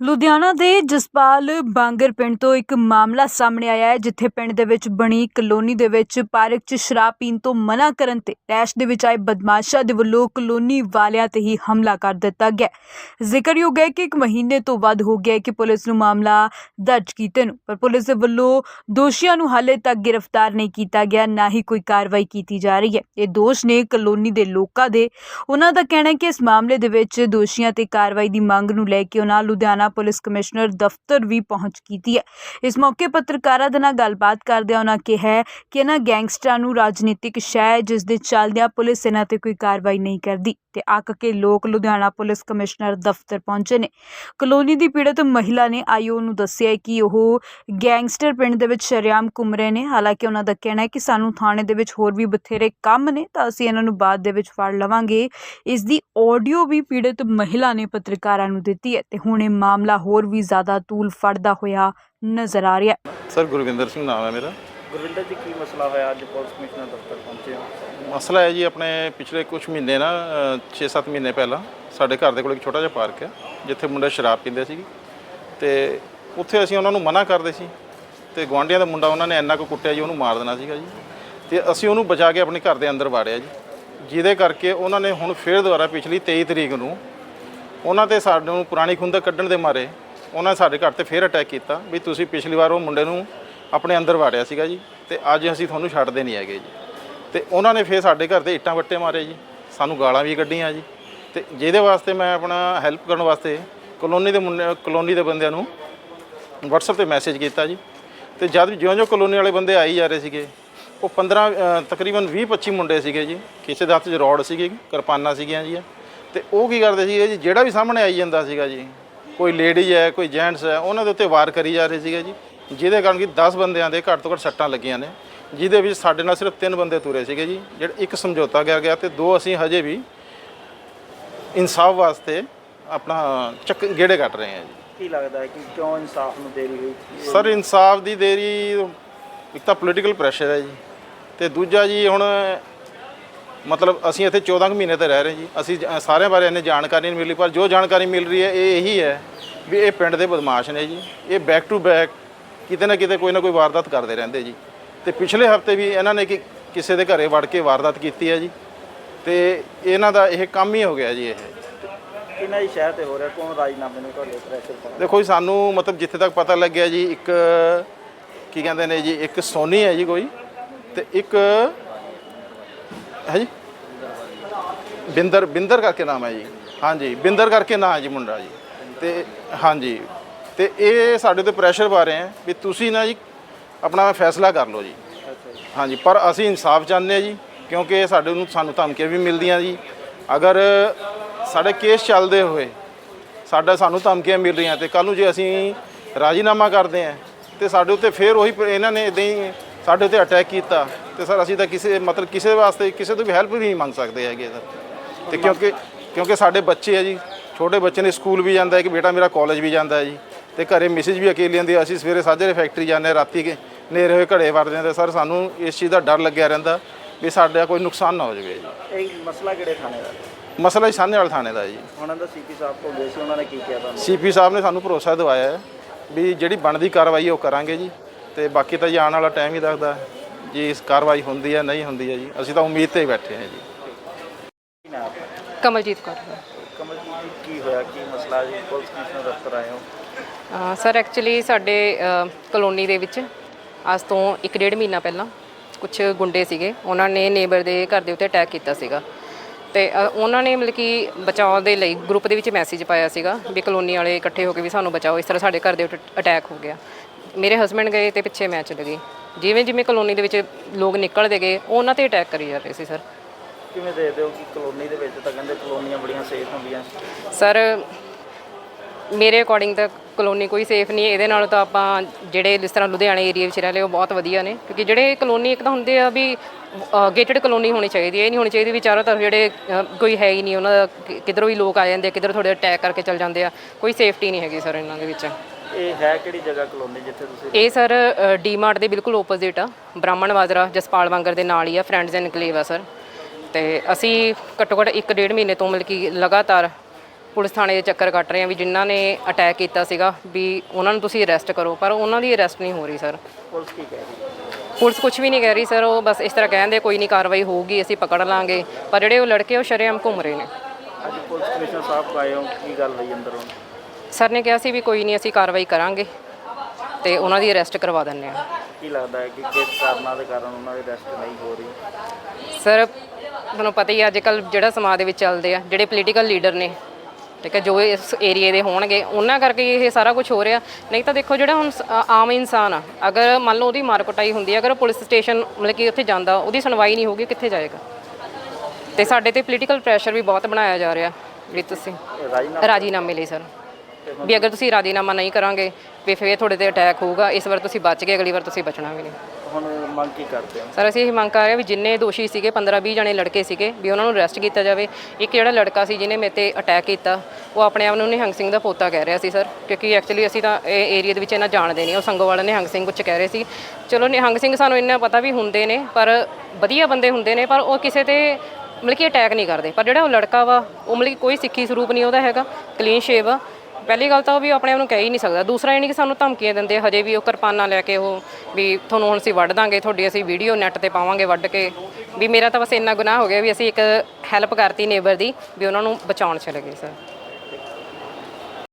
ਲੁਧਿਆਣਾ ਦੇ ਜਸਪਾਲ ਬਾਂਗਰ ਪਿੰਡ ਤੋਂ ਇੱਕ ਮਾਮਲਾ ਸਾਹਮਣੇ ਆਇਆ ਹੈ, ਜਿੱਥੇ ਪਿੰਡ ਦੇ ਵਿੱਚ ਬਣੀ ਕਲੋਨੀ ਦੇ ਵਿੱਚ ਪਾਰਕ 'ਚ ਸ਼ਰਾਬ ਪੀਣ ਤੋਂ ਮਨਾ ਕਰਨ ਤੇ ਰੈਸ਼ ਦੇ ਵਿੱਚ ਆਏ ਬਦਮਾਸ਼ਾਂ ਦੇ ਵੱਲੋਂ ਕਲੋਨੀ ਵਾਲਿਆਂ ਤੇ ਹੀ ਹਮਲਾ ਕਰ ਦਿੱਤਾ ਗਿਆ ਜ਼ਿਕਰਯੋਗ ਹੈ ਕਿ ਇੱਕ ਮਹੀਨੇ ਤੋਂ ਵੱਧ ਹੋ ਗਿਆ ਕਿ ਪੁਲਿਸ ਨੂੰ ਮਾਮਲਾ ਦਰਜ ਕੀਤੇ ਨੂੰ, ਪਰ ਪੁਲਿਸ ਦੇ ਵੱਲੋਂ ਦੋਸ਼ੀਆਂ ਨੂੰ ਹਾਲੇ ਤੱਕ ਗ੍ਰਿਫਤਾਰ ਨਹੀਂ ਕੀਤਾ ਗਿਆ, ਨਾ ਹੀ ਕੋਈ ਕਾਰਵਾਈ ਕੀਤੀ ਜਾ ਰਹੀ ਹੈ। ਇਹ ਦੋਸ਼ ਨੇ ਕਲੋਨੀ ਦੇ ਲੋਕਾਂ ਦੇ। ਉਹਨਾਂ ਦਾ ਕਹਿਣਾ ਹੈ ਕਿ ਇਸ ਮਾਮਲੇ ਦੇ ਵਿੱਚ ਦੋਸ਼ੀਆਂ ਤੇ ਕਾਰਵਾਈ ਦੀ ਮੰਗ ਨੂੰ ਲੈ ਕੇ ਉਹਨਾਂ ਲੁਧਿਆਣਾ ਪੁਲਿਸ ਕਮਿਸ਼ਨਰ ਦਫ਼ਤਰ ਵੀ ਪਹੁੰਚ ਕੀਤੀ ਹੈ। ਇਸ ਮੌਕੇ ਪੱਤਰਕਾਰਾਂ ਦੇ ਨਾਲ ਗੱਲਬਾਤ ਕਰਦਿਆਂ ਉਹਨਾਂ ਕਿਹਾ ਕਿ ਇਹਨਾਂ ਗੈਂਗਸਟਰਾਂ ਨੂੰ ਰਾਜਨੀਤਿਕ ਸ਼ੈ ਜਿਸ ਦੇ ਚੱਲਦਿਆਂ ਪੁਲਿਸ ਇਹਨਾਂ ਤੇ ਕੋਈ ਕਾਰਵਾਈ ਨਹੀਂ ਕਰਦੀ ਤੇ ਅੱਕ ਕੇ ਲੋਕ ਲੁਧਿਆਣਾ ਪੁਲਿਸ ਕਮਿਸ਼ਨਰ ਦਫ਼ਤਰ ਪਹੁੰਚੇ ਨੇ। ਕਲੋਨੀ ਦੀ ਪੀੜਤ ਮਹਿਲਾ ਨੇ ਆਈਓ ਨੂੰ ਦੱਸਿਆ ਕਿ ਉਹ ਗੈਂਗਸਟਰ ਪਿੰਡ ਦੇ ਵਿੱਚ ਸ਼ਰੇਆਮ ਘੁੰਮ ਰਹੇ ਨੇ। ਹਾਲਾਂਕਿ ਉਹਨਾਂ ਦਾ ਕਹਿਣਾ ਹੈ ਕਿ ਸਾਨੂੰ ਥਾਣੇ ਦੇ ਵਿੱਚ ਹੋਰ ਵੀ ਬਥੇਰੇ ਕੰਮ ਨੇ ਤਾਂ ਅਸੀਂ ਇਹਨਾਂ ਨੂੰ ਬਾਅਦ ਦੇ ਵਿੱਚ ਫੜ ਲਵਾਂਗੇ। ਇਸ ਦੀ ਆਡੀਓ ਵੀ ਪੀੜਤ ਮਹਿਲਾ ਨੇ ਪੱਤਰਕਾਰਾਂ ਨੂੰ ਦਿੱਤੀ ਹੈ ਤੇ ਹੁਣ ਇਹ ਮਾਮਲਾ ਹੋਰ ਵੀ ਜ਼ਿਆਦਾ ਤੂਲ ਫੜਦਾ ਹੋਇਆ ਨਜ਼ਰ ਆ ਰਿਹਾ ਹੈ। ਸਰ ਗੁਰਵਿੰਦਰ ਸਿੰਘ ਨਾਮ ਹੈ ਮੇਰਾ। ਗੁਰਵਿੰਦਰ ਜੀ ਕੀ ਮਸਲਾ ਹੋਇਆ? ਅੱਜ ਪੁਲਿਸ ਕਮਿਸ਼ਨਰ ਦਫ਼ਤਰ ਪਹੁੰਚੇ ਹੋ। ਮਸਲਾ ਹੈ ਜੀ ਆਪਣੇ ਪਿਛਲੇ ਕੁਝ ਮਹੀਨੇ ਨਾ 6-7 ਮਹੀਨੇ ਪਹਿਲਾਂ ਸਾਡੇ ਘਰ ਦੇ ਕੋਲ ਇੱਕ ਛੋਟਾ ਜਿਹਾ ਪਾਰਕ ਹੈ ਜਿੱਥੇ ਮੁੰਡੇ ਸ਼ਰਾਬ ਪੀਂਦੇ ਸੀ ਤੇ ਉੱਥੇ ਅਸੀਂ ਉਹਨਾਂ ਨੂੰ ਮਨਾ ਕਰਦੇ ਸੀ। ਤੇ ਗੁਆਂਢੀਆਂ ਦਾ ਮੁੰਡਾ ਉਹਨਾਂ ਨੇ ਇੰਨਾ ਕੁ ਕੁੱਟਿਆ ਜੀ ਉਹਨੂੰ ਮਾਰ ਦੇਣਾ ਸੀਗਾ ਜੀ। ਤੇ ਅਸੀਂ ਉਹਨੂੰ ਬਚਾ ਕੇ ਆਪਣੇ ਘਰ ਦੇ ਅੰਦਰ ਵਾੜਿਆ ਜੀ। ਜਿਹਦੇ ਕਰਕੇ ਉਹਨਾਂ ਨੇ ਹੁਣ ਫੇਰ ਦੁਬਾਰਾ ਪਿਛਲੀ 23 ਤਰੀਕ ਨੂੰ ਉਹਨਾਂ ਤੇ ਸਾਨੂੰ ਪੁਰਾਣੀ ਖੁੰਦਕ ਕੱਢਣ ਦੇ ਮਾਰੇ ਉਹਨਾਂ ਨੇ ਸਾਡੇ ਘਰ ਤੇ ਫੇਰ ਅਟੈਕ ਕੀਤਾ ਵੀ ਤੁਸੀਂ ਪਿਛਲੀ ਵਾਰ ਉਹ ਮੁੰਡੇ ਨੂੰ ਆਪਣੇ ਅੰਦਰ ਵਾੜਿਆ ਸੀਗਾ ਜੀ ਤੇ ਅੱਜ ਅਸੀਂ ਤੁਹਾਨੂੰ ਛੱਡਦੇ ਨਹੀਂ ਹੈਗੇ ਜੀ। ਤੇ ਉਹਨਾਂ ਨੇ ਫੇਰ ਸਾਡੇ ਘਰ ਤੇ ਇੱਟਾਂ ਵੱਟੇ ਮਾਰੇ ਜੀ, ਸਾਨੂੰ ਗਾਲਾਂ ਵੀ ਕੱਢੀਆਂ ਜੀ। ਤੇ ਜਿਹਦੇ ਵਾਸਤੇ ਮੈਂ ਆਪਣਾ ਹੈਲਪ ਕਰਨ ਵਾਸਤੇ ਕਲੋਨੀ ਦੇ ਮੁੰਡੇ, ਕਲੋਨੀ ਦੇ ਬੰਦਿਆਂ ਨੂੰ WhatsApp ਤੇ ਮੈਸੇਜ ਕੀਤਾ ਜੀ। ਤੇ ਜਦ ਜਿਉਂ-ਜਿਉਂ ਕਲੋਨੀ ਵਾਲੇ ਬੰਦੇ ਆਈ ਜਾ ਰਹੇ ਸੀਗੇ, ਉਹ 15 ਤਕਰੀਬਨ 20-25 ਮੁੰਡੇ ਸੀਗੇ ਜੀ। ਕਿਸੇ ਦੇ ਹੱਥ 'ਚ ਰੋਡ ਸੀਗੇ, ਕਿਰਪਾਨਾਂ ਸੀਗੀਆਂ ਜੀ। ਤੇ ਉਹ ਕੀ ਕਰਦੇ ਸੀਗੇ ਜੀ? ਜਿਹੜਾ ਵੀ ਸਾਹਮਣੇ ਆਈ ਜਾਂਦਾ ਸੀਗਾ ਜੀ ਕੋਈ ਲੇਡੀ ਹੈ ਕੋਈ ਜੈਂਟਸ ਹੈ ਉਹਨਾਂ ਦੇ ਉੱਤੇ ਵਾਰ ਕਰੀ ਜਾ ਰਹੇ ਸੀਗੇ ਜੀ ਜਿਹਦੇ ਕਾਰਨ ਕਿ 10 ਬੰਦਿਆਂ ਦੇ ਘੱਟ ਤੋਂ ਘੱਟ ਸੱਟਾਂ ਲੱਗੀਆਂ ਨੇ ਜਿਹਦੇ ਵਿੱਚ ਸਾਡੇ ਨਾਲ ਸਿਰਫ ਤਿੰਨ ਬੰਦੇ ਤੁਰੇ ਸੀਗੇ ਜੀ ਜਿਹੜਾ ਇੱਕ ਸਮਝੌਤਾ ਗਿਆ ਗਿਆ ਤੇ ਦੋ ਅਸੀਂ ਹਜੇ ਵੀ ਇਨਸਾਫ ਵਾਸਤੇ ਆਪਣਾ ਚੱਕ ਗੇੜੇ ਕੱਟ ਰਹੇ ਹਾਂ ਜੀ। ਕੀ ਲੱਗਦਾ ਹੈ ਕਿ ਕਿਉਂ ਇਨਸਾਫ ਨੂੰ ਦੇਰੀ ਹੋਈ ਸਰ ਇਨਸਾਫ ਦੀ ਦੇਰੀ ਇੱਕ ਤਾਂ ਪੋਲੀਟੀਕਲ ਪ੍ਰੈਸ਼ਰ ਹੈ ਜੀ ਤੇ ਦੂਜਾ ਜੀ ਹੁਣ ਮਤਲਬ ਅਸੀਂ ਇੱਥੇ 14 ਕੁ ਮਹੀਨੇ ਤੇ ਰਹਿ ਰਹੇ ਜੀ। ਅਸੀਂ ਜ- ਸਾਰਿਆਂ ਬਾਰੇ ਇੰਨੀ ਜਾਣਕਾਰੀ ਨਹੀਂ ਮਿਲੀ ਪਰ ਜੋ ਜਾਣਕਾਰੀ ਮਿਲ ਰਹੀ ਹੈ ਇਹ ਇਹੀ ਹੈ ਵੀ ਇਹ ਪਿੰਡ ਦੇ ਬਦਮਾਸ਼ ਨੇ ਜੀ। ਇਹ ਬੈਕ ਟੂ ਬੈਕ ਕਿਤੇ ਨਾ ਕਿਤੇ ਕੋਈ ਨਾ ਕੋਈ ਵਾਰਦਾਤ ਕਰਦੇ ਰਹਿੰਦੇ ਜੀ। ਤੇ ਪਿਛਲੇ ਹਫ਼ਤੇ ਵੀ ਇਹਨਾਂ ਨੇ ਕਿ ਕਿਸੇ ਦੇ ਘਰੇ ਵੜ ਕੇ ਵਾਰਦਾਤ ਕੀਤੀ ਹੈ ਜੀ। ਤੇ ਇਹਨਾਂ ਦਾ ਇਹ ਕੰਮ ਹੀ ਹੋ ਗਿਆ ਜੀ ਇਹ। ਇਹਨਾਂ ਦੀ ਸ਼ਹਿਰ ਤੇ ਹੋ ਰਿਹਾ ਕੌਣ ਰਾਜਨਾਮੇ ਨੂੰ ਤੁਹਾਡੇ ਪ੍ਰੈਸ਼ਰ ਪਾ ਦੇਖੋ ਜੀ ਸਾਨੂੰ ਮਤਲਬ ਜਿੱਥੇ ਤੱਕ ਪਤਾ ਲੱਗਿਆ ਜੀ ਇੱਕ ਕੀ ਕਹਿੰਦੇ ਨੇ ਜੀ ਇੱਕ ਸੋਨੀ ਹੈ ਜੀ ਕੋਈ। ਤੇ ਇੱਕ ਹੈ ਜੀ? ਬਿੰਦਰ ਬਿੰਦਰ ਕਰਕੇ ਨਾਮ ਹੈ ਜੀ। ਹਾਂਜੀ, ਬਿੰਦਰ ਕਰਕੇ ਨਾਮ ਹੈ ਜੀ ਮੁੰਡਾ ਜੀ। ਤੇ ਹਾਂਜੀ, ਤੇ ਇਹ ਸਾਡੇ ਤੇ ਪ੍ਰੈਸ਼ਰ ਪਾ ਰਹੇ ਹੈ ਵੀ ਤੁਸੀਂ ਨਾ ਜੀ ਆਪਣਾ ਫੈਸਲਾ ਕਰ ਲਓ ਜੀ। ਹਾਂਜੀ, ਪਰ ਅਸੀਂ ਇਨਸਾਫ ਚਾਹੁੰਦੇ ਹਾਂ ਜੀ, ਕਿਉਂਕਿ ਸਾਡੇ ਨੂੰ ਸਾਨੂੰ ਧਮਕੀਆਂ ਵੀ ਮਿਲਦੀਆਂ ਜੀ। ਅਗਰ ਸਾਡੇ ਕੇਸ ਚੱਲਦੇ ਹੋਏ ਸਾਡਾ ਸਾਨੂੰ ਧਮਕੀਆਂ ਮਿਲ ਰਹੀਆਂ ਤੇ ਕੱਲ ਨੂੰ ਜੇ ਅਸੀਂ ਰਾਜੀਨਾਮਾ ਕਰਦੇ ਹਾਂ ਤੇ ਸਾਡੇ ਉੱਤੇ ਫੇਰ ਉਹੀ ਇਹਨਾਂ ਨੇ ਇਦਾਂ ਹੀ ਸਾਡੇ ਉੱਤੇ ਅਟੈਕ ਕੀਤਾ ਤੇ ਸਰ ਅਸੀਂ ਤਾਂ ਕਿਸੇ ਮਤਲਬ ਕਿਸੇ ਵਾਸਤੇ ਕਿਸੇ ਤੋਂ ਵੀ ਹੈਲਪ ਵੀ ਨਹੀਂ ਮੰਗ ਸਕਦੇ ਹੈਗੇ ਸਰ ਤੇ ਕਿਉਂਕਿ ਕਿਉਂਕਿ ਸਾਡੇ ਬੱਚੇ ਆ ਜੀ ਛੋਟੇ ਬੱਚੇ ਨੇ ਸਕੂਲ ਵੀ ਜਾਂਦਾ ਹੈ ਕਿ ਬੇਟਾ ਮੇਰਾ ਕਾਲਜ ਵੀ ਜਾਂਦਾ ਹੈ ਜੀ। ਤੇ ਘਰੇ ਮਿਸਿਸ ਵੀ ਅਕੇਲੀ ਹੈ। ਅਸੀਂ ਸਵੇਰੇ ਸਾਜਰੇ ਫੈਕਟਰੀ ਜਾਂਦੇ ਰਾਤੀ ਕੇ ਨੇਰੇ ਹੋਏ ਘੜੇ ਵੜਦੇ ਤੇ ਸਰ ਸਾਨੂੰ ਇਸ ਚੀਜ਼ ਦਾ ਡਰ ਲੱਗਿਆ ਰਹਿੰਦਾ ਵੀ ਸਾਡਾ ਕੋਈ ਨੁਕਸਾਨ ਨਾ ਹੋ ਜਾਵੇ ਜੀ। ਇਹ ਮਸਲਾ ਕਿਹੜੇ ਥਾਣੇ ਦਾ? ਮਸਲਾ ਹੀ ਸਾਹਨੇ ਵਾਲੇ ਥਾਣੇ ਦਾ ਜੀ। ਉਹਨਾਂ ਦਾ ਸੀਪੀ ਸਾਹਿਬ ਕੋਲ ਗਏ ਸੀ ਉਹਨਾਂ ਨੇ ਕੀ ਕਿਹਾ ਤੁਹਾਨੂੰ? ਸੀਪੀ ਸਾਹਿਬ ਨੇ ਸਾਨੂੰ ਭਰੋਸਾ ਦਿਵਾਇਆ ਹੈ ਵੀ ਜਿਹੜੀ ਬਣਦੀ ਕਾਰਵਾਈ ਉਹ ਕਰਾਂਗੇ ਜੀ। ਤੇ ਬਾਕੀ ਤਾਂ ਜੀ ਆਉਣ ਵਾਲਾ ਟਾਈਮ ਹੀ ਦੱਸਦਾ ਜੀ ਇਸ ਕਾਰਵਾਈ ਹੁੰਦੀ ਹੈ ਨਹੀਂ ਹੁੰਦੀ ਹੈ ਜੀ। ਅਸੀਂ ਤਾਂ ਉਮੀਦ ਤੇ ਹੀ ਬੈਠੇ ਹਾਂ ਜੀ। ਕਮਲਜੀਤ ਕੌਰ। ਕਮਲਜੀਤ ਜੀ ਕੀ ਹੋਇਆ? ਕੀ ਮਸਲਾ ਜੀ? ਪੁਲਿਸ ਕਮਿਸ਼ਨਰ ਦਫ਼ਤਰ ਆਏ ਹੋ? ਅ, ਸਰ ਐਕਚੁਅਲੀ ਸਾਡੇ ਅ, ਕਲੋਨੀ ਦੇ ਵਿੱਚ ਅੱਜ ਤੋਂ 1.5 ਮਹੀਨਾ ਪਹਿਲਾਂ ਕੁਝ ਗੁੰਡੇ ਸੀਗੇ। ਉਹਨਾਂ ਨੇ ਨੇਬਰ ਦੇ ਘਰ ਦੇ ਉੱਤੇ ਅਟੈਕ ਕੀਤਾ ਸੀਗਾ। ਤੇ ਅ, ਉਹਨਾਂ ਨੇ ਮਤਲਬ ਕਿ ਬਚਾਅ ਦੇ ਲਈ ਗਰੁੱਪ ਦੇ ਵਿੱਚ ਮੈਸੇਜ ਪਾਇਆ ਸੀਗਾ ਵੀ ਕਲੋਨੀ ਵਾਲੇ ਇਕੱਠੇ ਹੋ ਕੇ ਵੀ ਸਾਨੂੰ ਬਚਾਓ। ਇਸ ਤਰ੍ਹਾਂ ਸਾਡੇ ਘਰ ਦੇ ਉੱਤੇ ਅਟੈਕ ਹੋ ਗਿਆ। ਮੇਰੇ ਹਸਬੰਡ ਗਏ ਤੇ ਪਿੱਛੇ ਮੈਂ ਚਲ ਗਈ। ਜਿਵੇਂ ਜਿਵੇਂ ਕਲੋਨੀ ਦੇ ਵਿੱਚ ਲੋਕ ਨਿਕਲਦੇ ਗਏ ਉਹ ਉਹਨਾਂ ਤੇ ਅਟੈਕ ਕਰੀ ਜਾ ਰਹੇ ਸੀ ਸਰ ਕਿਵੇਂ ਦੇਖਦੇ ਹੋ ਕਿ ਕਲੋਨੀ ਦੇ ਵਿੱਚ ਤਾਂ ਕਹਿੰਦੇ ਕਲੋਨੀਆਂ ਬੜੀਆਂ ਸੇਫ ਹੁੰਦੀਆਂ ਸਰ ਮੇਰੇ ਅਕੋਰਡਿੰਗ ਤਾਂ ਕਲੋਨੀ ਕੋਈ ਸੇਫ ਨਹੀਂ ਹੈ। ਇਹਦੇ ਨਾਲੋਂ ਤਾਂ ਆਪਾਂ ਜਿਹੜੇ ਜਿਸ ਤਰ੍ਹਾਂ ਲੁਧਿਆਣੇ ਏਰੀਆ ਵਿੱਚ ਰਹਿ ਰਹੇ ਉਹ ਬਹੁਤ ਵਧੀਆ ਨੇ। ਕਿਉਂਕਿ ਜਿਹੜੇ ਕਲੋਨੀ ਇੱਕ ਤਾਂ ਹੁੰਦੇ ਆ ਵੀ ਗੇਟਡ ਕਲੋਨੀ ਹੋਣੀ ਚਾਹੀਦੀ ਹੈ। ਇਹ ਨਹੀਂ ਹੋਣੀ ਚਾਹੀਦੀ ਵੀ ਚਾਰੋਂ ਤਰਫ ਜਿਹੜੇ ਕੋਈ ਹੈ ਹੀ ਨਹੀਂ। ਉਹਨਾਂ ਦਾ ਕਿੱਧਰੋਂ ਵੀ ਲੋਕ ਆ ਜਾਂਦੇ ਆ ਕਿੱਧਰੋਂ ਥੋੜੇ ਅਟੈਕ ਕਰਕੇ ਚੱਲ ਜਾਂਦੇ ਆ। ਕੋਈ ਸੇਫਟੀ ਨਹੀਂ ਹੈਗੀ ਸਰ ਇਹਨਾਂ ਦੇ ਵਿੱਚ। ਇਹ ਹੈ ਕਿਹੜੀ ਜਗ੍ਹਾ ਕਲੋਨੀ ਜਿੱਥੇ ਤੁਸੀਂ ਇਹ ਸਰ ਡੀਮਾਰਟ ਦੇ ਬਿਲਕੁਲ ਆਪੋਜ਼ਿਟ ਆ। ਬ੍ਰਾਹਮਣ ਬਾਜ਼ਰਾ ਜਸਪਾਲ ਵਾਂਗਰ ਦੇ ਨਾਲ ਹੀ ਆ ਫਰੈਂਡਸ ਐਂਡ ਇਨਕਲੇਵ ਆ ਸਰ। ਤੇ ਅਸੀਂ ਘੱਟੋ ਘੱਟ 1.5 ਮਹੀਨੇ ਤੋਂ ਮਤਲਬ ਕਿ ਲਗਾਤਾਰ ਪੁਲਿਸ ਥਾਣੇ ਦੇ ਚੱਕਰ ਕੱਟ ਰਹੇ ਆ ਵੀ ਜਿਨ੍ਹਾਂ ਨੇ ਅਟੈਕ ਕੀਤਾ ਸੀਗਾ ਵੀ ਉਹਨਾਂ ਨੂੰ ਤੁਸੀਂ ਅਰੈਸਟ ਕਰੋ ਪਰ ਉਹਨਾਂ ਦੀ ਅਰੈਸਟ ਨਹੀਂ ਹੋ ਰਹੀ ਸਰ। ਪੁਲਿਸ ਕੀ ਕਹਿ ਰਹੀ ਹੈ? ਪੁਲਿਸ ਕੁਝ ਵੀ ਨਹੀਂ ਕਹਿ ਰਹੀ ਸਰ ਉਹ ਬਸ ਇਸ ਤਰ੍ਹਾਂ ਕਹਿੰਦੇ ਕੋਈ ਨਹੀਂ ਕਾਰਵਾਈ ਹੋਊਗੀ ਅਸੀਂ ਪਕੜ ਲਾਂਗੇ। ਪਰ ਜਿਹੜੇ ਉਹ ਲੜਕੇ ਉਹ ਸ਼ਰੇਆਮ ਘੁੰਮ ਰਹੇ ਨੇ। ਅੱਜ ਪੁਲਿਸ ਕਮਿਸ਼ਨਰ ਸਾਹਿਬ ਆਏ ਹੋ ਕੀ ਗੱਲ ਹੋਈ ਅੰਦਰੋਂ? ਸਰ ਨੇ ਕਿਹਾ ਸੀ ਵੀ ਕੋਈ ਨਹੀਂ ਅਸੀਂ ਕਾਰਵਾਈ ਕਰਾਂਗੇ ਤੇ ਉਹਨਾਂ ਦੀ ਅਰੈਸਟ ਕਰਵਾ ਦਿੰਦੇ ਆ ਕੀ ਲੱਗਦਾ ਹੈ ਕਿ ਕਿਸ ਕਾਰਨਾਂ ਦੇ ਕਾਰਨ ਉਹਨਾਂ ਦੀ ਅਰੈਸਟ ਨਹੀਂ ਹੋ ਰਹੀ? ਸਰ ਤੁਹਾਨੂੰ ਪਤਾ ਹੀ ਅੱਜ ਕੱਲ ਜਿਹੜਾ ਸਮਾਜ ਦੇ ਵਿੱਚ ਚੱਲਦੇ ਆ ਜਿਹੜੇ ਪੋਲੀਟੀਕਲ ਲੀਡਰ ਨੇ ਠੀਕ ਹੈ ਜੋ ਇਸ ਏਰੀਏ ਦੇ ਹੋਣਗੇ ਉਹਨਾਂ ਕਰਕੇ ਇਹ ਸਾਰਾ ਕੁਝ ਹੋ ਰਿਹਾ। ਨਹੀਂ ਤਾਂ ਦੇਖੋ ਜਿਹੜਾ ਹੁਣ ਆਮ ਇਨਸਾਨ ਆ ਅਗਰ ਮੰਨ ਲਓ ਉਹਦੀ ਮਾਰ ਕੁਟਾਈ ਹੁੰਦੀ ਹੈ ਅਗਰ ਉਹ ਪੁਲਿਸ ਸਟੇਸ਼ਨ ਮਤਲਬ ਕਿ ਉੱਥੇ ਜਾਂਦਾ ਉਹਦੀ ਸੁਣਵਾਈ ਨਹੀਂ ਹੋਊਗੀ ਕਿੱਥੇ ਜਾਏਗਾ? ਤੇ ਸਾਡੇ ਤੇ ਪੋਲੀਟੀਕਲ ਪ੍ਰੈਸ਼ਰ ਵੀ ਬਹੁਤ ਬਣਾਇਆ ਜਾ ਰਿਹਾ ਵੀ ਤੁਸੀਂ ਰਾਜੀਨਾਮੇ ਲਈ ਸਰ। ਵੀ ਅਗਰ ਤੁਸੀਂ ਰਾਜੀਨਾਮਾ ਨਹੀਂ ਕਰਾਂਗੇ ਵੀ ਫਿਰ ਤੁਹਾਡੇ ਤੇ ਅਟੈਕ ਹੋਊਗਾ ਇਸ ਵਾਰ ਤੁਸੀਂ ਬਚ ਗਏ ਅਗਲੀ ਵਾਰ ਤੁਸੀਂ ਬਚਣਾ ਵੀ ਨਹੀਂ। ਹੁਣ ਮੰਗ ਕੀ ਕਰਦੇ ਹੋ? ਸਰ ਅਸੀਂ ਇਹ ਮੰਗ ਕਰ ਰਹੇ ਹਾਂ ਵੀ ਜਿੰਨੇ ਦੋਸ਼ੀ ਸੀਗੇ 15 20 ਜਣੇ ਲੜਕੇ ਸੀਗੇ ਵੀ ਉਹਨਾਂ ਨੂੰ ਅਰੈਸਟ ਕੀਤਾ ਜਾਵੇ। ਇੱਕ ਜਿਹੜਾ ਲੜਕਾ ਸੀ ਜਿਹਨੇ ਮੇਰੇ ਤੇ ਅਟੈਕ ਕੀਤਾ ਉਹ ਆਪਣੇ ਆਪ ਨੂੰ ਨਿਹੰਗ ਸਿੰਘ ਦਾ ਪੋਤਾ ਕਹਿ ਰਿਹਾ ਸੀ ਸਰ। ਕਿਉਂਕਿ ਐਕਚੁਅਲੀ ਅਸੀਂ ਤਾਂ ਇਹ ਏਰੀਆ ਦੇ ਵਿੱਚ ਇਹਨਾਂ ਜਾਣਦੇ ਨਹੀਂ ਉਹ ਸੰਗੋਵਾਲ ਨਿਹੰਗ ਸਿੰਘ ਕੁਝ ਕਹਿ ਰਹੇ ਸੀ। ਚਲੋ ਨਿਹੰਗ ਸਿੰਘ ਸਾਨੂੰ ਇੰਨਾ ਪਤਾ ਵੀ ਹੁੰਦੇ ਨੇ ਪਰ ਵਧੀਆ ਬੰਦੇ ਹੁੰਦੇ ਨੇ ਪਰ ਉਹ ਕਿਸੇ ਤੇ ਮਤਲਬ ਕਿ ਅਟੈਕ ਨਹੀਂ ਕਰਦੇ। ਪਰ ਜਿਹੜਾ ਉਹ ਲੜਕਾ ਵਾ ਉਹ ਮਤਲਬ ਕਿ ਕੋਈ ਸਿੱਖੀ ਸਰੂਪ ਨਹੀਂ ਉਹਦਾ ਹੈਗਾ ਕਲੀਨ ਸ਼ੇਵ ਆ। ਪਹਿਲੀ ਗੱਲ ਤਾਂ ਉਹ ਵੀ ਆਪਣੇ ਆਪ ਨੂੰ ਕਹਿ ਹੀ ਨਹੀਂ ਸਕਦਾ। ਦੂਸਰਾ ਇਹ ਨਹੀਂ ਕਿ ਸਾਨੂੰ ਧਮਕੀਆਂ ਦਿੰਦੇ ਆ, ਹਜੇ ਵੀ ਉਹ ਕਿਰਪਾਨਾਂ ਲੈ ਕੇ ਉਹ ਵੀ ਤੁਹਾਨੂੰ ਹੁਣ ਅਸੀਂ ਵੱਢ ਦਾਂਗੇ ਤੁਹਾਡੀ ਅਸੀਂ ਵੀਡੀਓ ਨੈੱਟ ਤੇ ਪਾਵਾਂਗੇ ਵੱਢ ਕੇ। ਵੀ ਮੇਰਾ ਤਾਂ ਬਸ ਇੰਨਾ ਗੁਨਾਹ ਹੋ ਗਿਆ ਵੀ ਅਸੀਂ ਇੱਕ ਹੈਲਪ ਕਰਤੀ ਨੇਬਰ ਦੀ ਵੀ ਉਹਨਾਂ ਨੂੰ ਬਚਾਉਣ ਚਲੇ ਗਏ ਸਰ